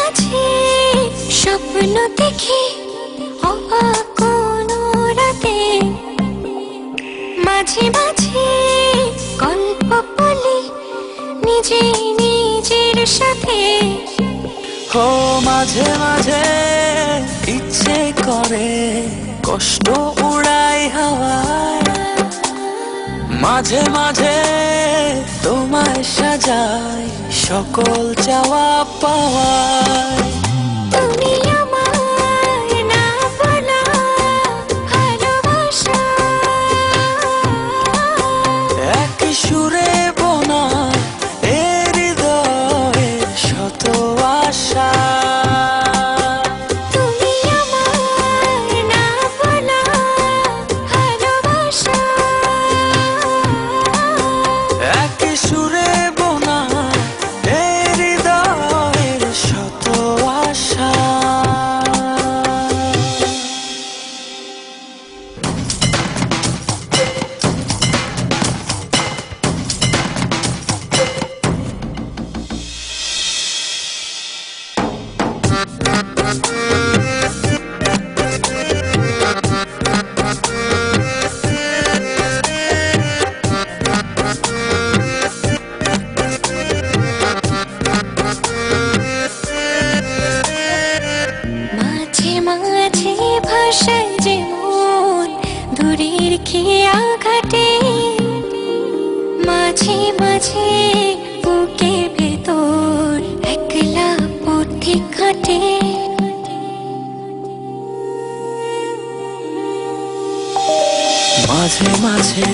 মাঝে স্বপ্ন দেখি কোনো রাতে। মাঝে মাঝে গল্প বলি নিজে নিজের সাথে। ও, মাঝে মাঝে ইচ্ছে করে কষ্ট উড়াই হাওয়ায়। মাঝে মাঝে তোমায় সাজাই। সকল চাওয়া পাওয়ায় ভাষায় যে মন দূরের খেয়া ঘাটে মাঝে মাঝে মাঝে মাঝে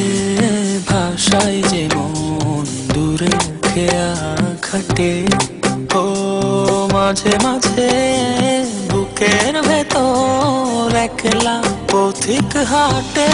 ভাষায় যে মন দূরে খেয়া খাটে ও মাঝে মাঝে বুকের ভেতর একলা পথিক হাটে।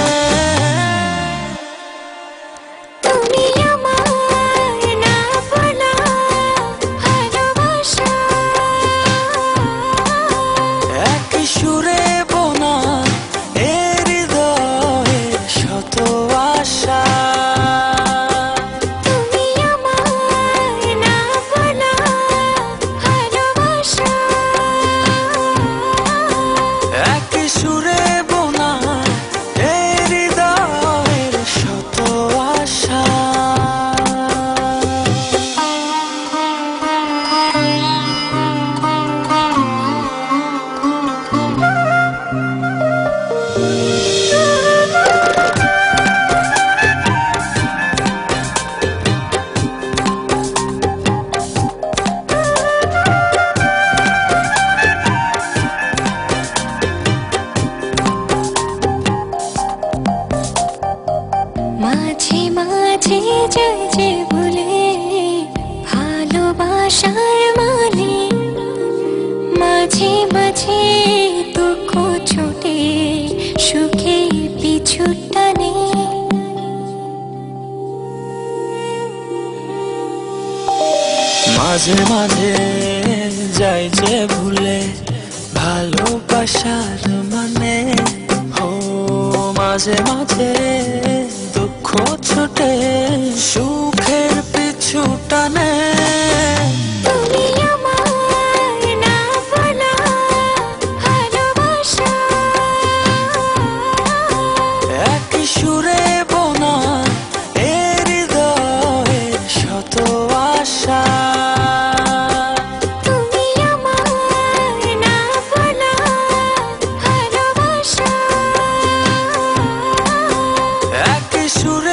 মাঝে যায় যে বলে, ভালোবাসার মানে মাঝে মাঝে দুঃখ ছোটে, সুখে পিছু টানে। মাঝে মাঝে যাই যে ভুলে, ভালোবাসার মানে। ও, মাঝে মাঝে দুঃখ ছোটে সুখের meşhure